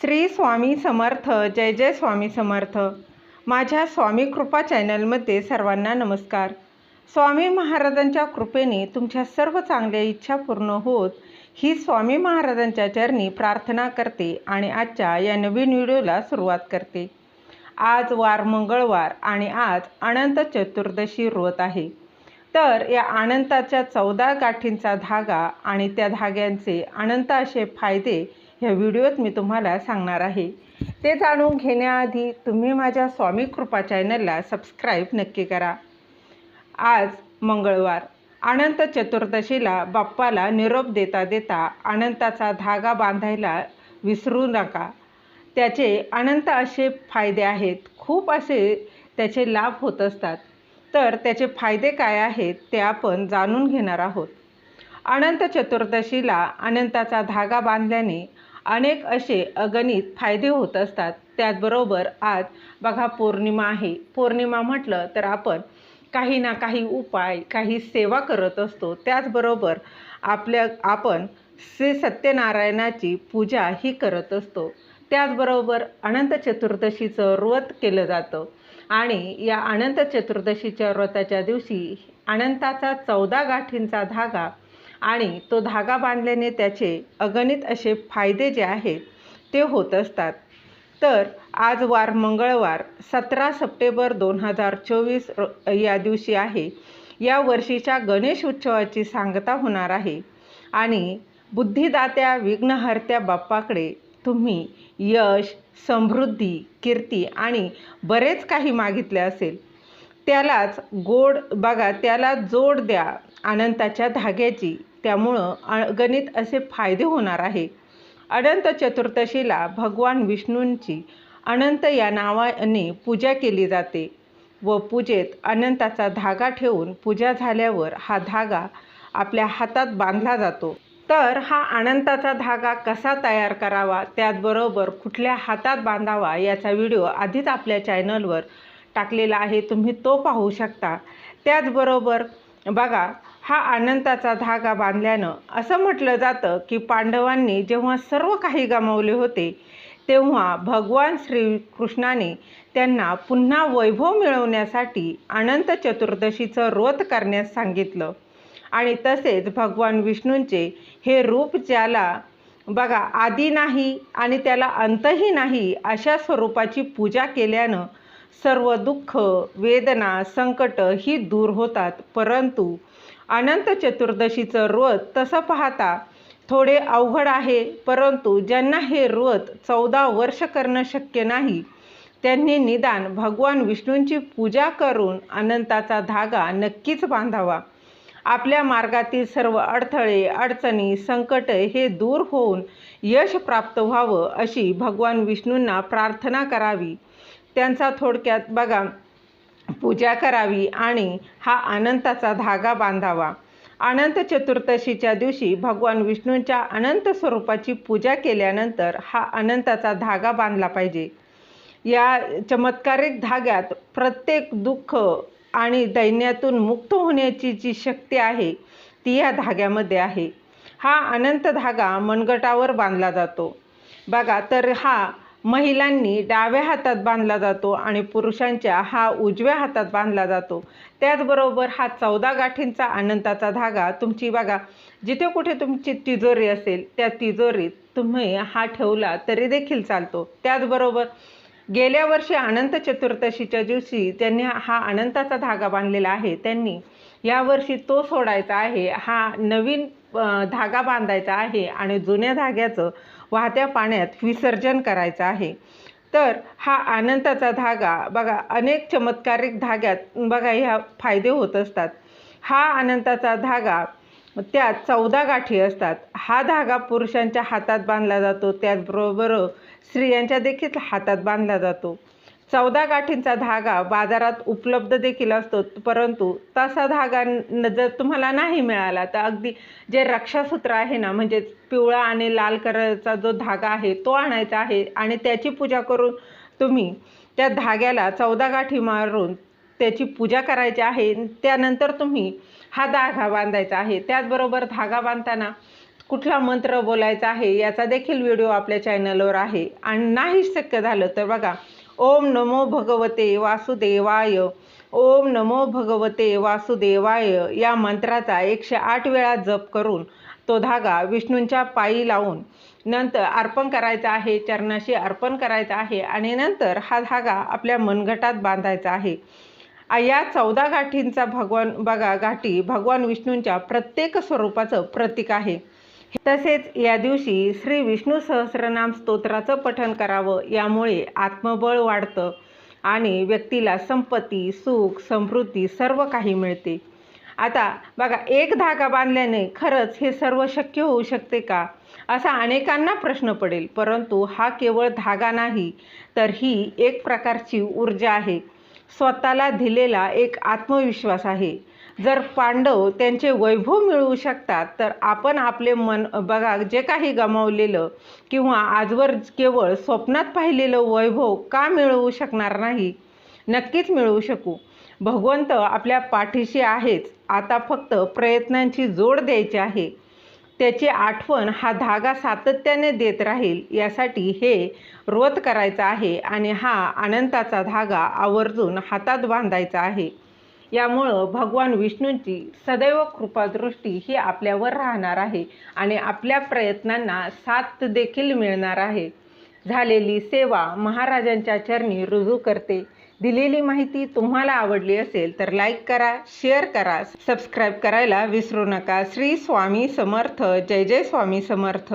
श्री स्वामी समर्थ जय जय स्वामी समर्थ. माझ्या स्वामी कृपा चॅनलमध्ये सर्वांना नमस्कार. स्वामी महाराजांच्या कृपेने तुमच्या सर्व चांगल्या इच्छा पूर्ण होत ही स्वामी महाराजांच्या चरणी प्रार्थना करते आणि आजच्या या नवीन व्हिडिओला सुरुवात करते. आज वार मंगळवार आणि आज अनंत चतुर्दशी व्रत आहे. तर या अनंताच्या चौदा गाठींचा धागा आणि त्या धाग्यांचे अनंत असे फायदे ह्या व्हिडिओत मी तुम्हाला सांगणार आहे. ते जाणून घेण्याआधी तुम्ही माझ्या स्वामी कृपा चॅनलला सबस्क्राईब नक्की करा. आज मंगळवार अनंत चतुर्दशीला बाप्पाला निरोप देता देता अनंताचा धागा बांधायला विसरू नका. त्याचे अनंत असे फायदे आहेत खूप असे त्याचे लाभ होत असतात. तर त्याचे फायदे काय आहेत ते आपण जाणून घेणार आहोत. अनंत चतुर्दशीला अनंताचा धागा बांधल्याने अनेक असे अगणित फायदे होत असतात. त्याचबरोबर आज बघा पौर्णिमा आहे. पौर्णिमा म्हटलं तर आपण काही ना काही उपाय काही सेवा करत असतो. त्याचबरोबर आपल्या आपण श्री सत्यनारायणाची पूजा ही करत असतो. त्याचबरोबर अनंत चतुर्दशीचं व्रत केलं जातं. आणि या अनंत चतुर्दशीच्या व्रताच्या दिवशी अनंताचा चौदा गाठींचा धागा आणि तो धागा बांधल्याने त्याचे अगणित असे फायदे जे आहेत ते होत असतात. तर आज वार मंगळवार सतरा सप्टेंबर दोन हजार चोवीस या दिवशी आहे. या वर्षीच्या गणेश उत्सवाची सांगता होणार आहे. आणि बुद्धिदात्या विघ्नहर्त्या बाप्पाकडे तुम्ही यश समृद्धी कीर्ती आणि बरेच काही मागितले असेल. त्यालाच गोड बघा त्याला जोड द्या अनंताच्या धाग्याची. त्यामुळं अगणित असे फायदे होणार आहे. अनंत चतुर्दशीला भगवान विष्णूंची अनंत या नावाने पूजा केली जाते व पूजेत अनंताचा धागा ठेवून पूजा झाल्यावर हा धागा आपल्या हातात बांधला जातो. तर हा अनंताचा धागा कसा तयार करावा त्याचबरोबर कुठल्या हातात बांधावा याचा व्हिडिओ आधीच आपल्या चॅनलवर टाकलेला आहे तुम्ही तो पाहू शकता. त्याचबरोबर बघा हा अनंताचा धागा बांधल्यानं असं म्हटलं जातं की पांडवांनी जेव्हा सर्व काही गमावले होते तेव्हा भगवान श्रीकृष्णाने त्यांना पुन्हा वैभव मिळवण्यासाठी अनंत चतुर्दशीचं व्रत करण्यास सांगितलं. आणि तसेच भगवान विष्णूंचे हे रूप ज्याला बघा आधी नाही आणि त्याला अंतही नाही अशा स्वरूपाची पूजा केल्यानं सर्व दुःख वेदना संकट ही दूर होतात. परंतु अनंत चतुर्दशीचं व्रत तसं पाहता थोडे अवघड आहे परंतु ज्यांना हे व्रत चौदा वर्ष करणं शक्य नाही त्यांनी निदान भगवान विष्णूंची पूजा करून अनंताचा धागा नक्कीच बांधावा. आपल्या मार्गातील सर्व अडथळे अडचणी संकट हे दूर होऊन यश प्राप्त व्हावं अशी भगवान विष्णूंना प्रार्थना करावी. त्यांचा थोडक्यात बघा पूजा करावी आणि हा अनंताचा धागा बांधावा. अनंत चतुर्दशीच्या दिवशी भगवान विष्णूंच्या अनंत स्वरूपाची पूजा केल्यानंतर हा अनंताचा धागा बांधला पाहिजे. या चमत्कारिक धाग्यात प्रत्येक दुःख आणि दैन्यातून मुक्त होण्याची जी शक्ती आहे ती या धाग्यामध्ये आहे. हा अनंत धागा मनगटावर बांधला जातो. बघा तर हा महिलांनी डाव्या हातात बांधला जातो आणि पुरुषांच्या हा उजव्या हातात बांधला जातो. त्याचबरोबर हा चौदा गाठींचा आनंदाचा धागा. तुमची बघा जिथे कुठे तुमची तिजोरी असेल त्या तिजोरीत तुम्ही हा ठेवला तरी देखील चालतो. त्याचबरोबर गेल्या वर्षी अनंत चतुर्दशीच्या दिवशी त्यांनी हा अनंताचा धागा बांधलेला आहे. त्यांनी यावर्षी तो सोडायचा आहे. हा नवीन धागा बांधायचा आहे आणि जुन्या धाग्याचं वाहत्या पाण्यात विसर्जन करायचं आहे. तर हा आनंदाचा धागा बघा अनेक चमत्कारिक धाग्यात बघा ह्या फायदे होत असतात. हा आनंदाचा धागा त्यात चौदा गाठी असतात. हा धागा पुरुषांच्या हातात बांधला जातो त्याचबरोबर स्त्रियांच्या देखील हातात बांधला जातो. चौदा गाठींचा धागा बाजारात उपलब्ध देखील असतो परंतु तसा धागा न जर तुम्हाला नाही मिळाला तर अगदी जे रक्षासूत्र आहे ना म्हणजेच पिवळा आणि लाल कलरचा जो धागा आहे तो आणायचा आहे आणि त्याची पूजा करून तुम्ही त्या धाग्याला चौदा गाठी मारून त्याची पूजा करायची आहे त्यानंतर तुम्ही हा धागा बांधायचा आहे. त्याचबरोबर धागा बांधताना कुठला मंत्र बोलायचा आहे याचा देखील व्हिडिओ आपल्या चॅनलवर आहे. आणि नाही शक्य झालं तर बघा ओम नमो भगवते वासुदेवाय. ओम नमो भगवते वासुदेवाय. या मंत्राचा एकशे आठ वेळा जप करून तो धागा विष्णूंच्या पायी लावून नंतर अर्पण करायचा आहे चरणाशी अर्पण करायचा आहे आणि नंतर हा धागा आपल्या मनगटात बांधायचा आहे. या चौदा गाठींचा भगवान बघा गाठी भगवान विष्णूंच्या प्रत्येक स्वरूपाचं प्रतीक आहे. तसेच या दिवशी श्री विष्णू सहस्रनाम स्तोत्राचं पठन करावं यामुळे आत्मबळ वाढतं आणि व्यक्तीला संपत्ती सुख समृद्धी सर्व काही मिळते. आता बघा एक धागा बांधल्याने खरंच हे सर्व शक्य होऊ शकते का? असा अनेकांना प्रश्न पडेल. परंतु हा केवळ धागा नाही तर ही एक प्रकारची ऊर्जा आहे. स्वतःला दिलेला एक आत्मविश्वास आहे. जर पांडव त्यांचे वैभव मिळवू शकतात तर आपण आपले मन बघा जे काही गमावलेलं किंवा आजवर केवळ स्वप्नात पाहिलेलं वैभव का मिळवू शकणार नाही? नक्कीच मिळवू शकू. भगवंत आपल्या पाठीशी आहेच आता फक्त प्रयत्नांची जोड द्यायची आहे. त्याची आठवण हा धागा सातत्याने देत राहील यासाठी हे रोत करायचं आहे आणि हा अनंताचा धागा आवर्जून हातात बांधायचा आहे. यामुळं भगवान विष्णूंची सदैव कृपादृष्टी ही आपल्यावर राहणार आहे आणि आपल्या प्रयत्नांना साथ देखील मिळणार आहे. झालेली सेवा महाराजांच्या चरणी रुजू करते. दिलेली माहिती तुम्हाला आवडली असेल तर लाईक करा शेअर करा सबस्क्राईब करायला विसरू नका. श्री स्वामी समर्थ. जय जय स्वामी समर्थ.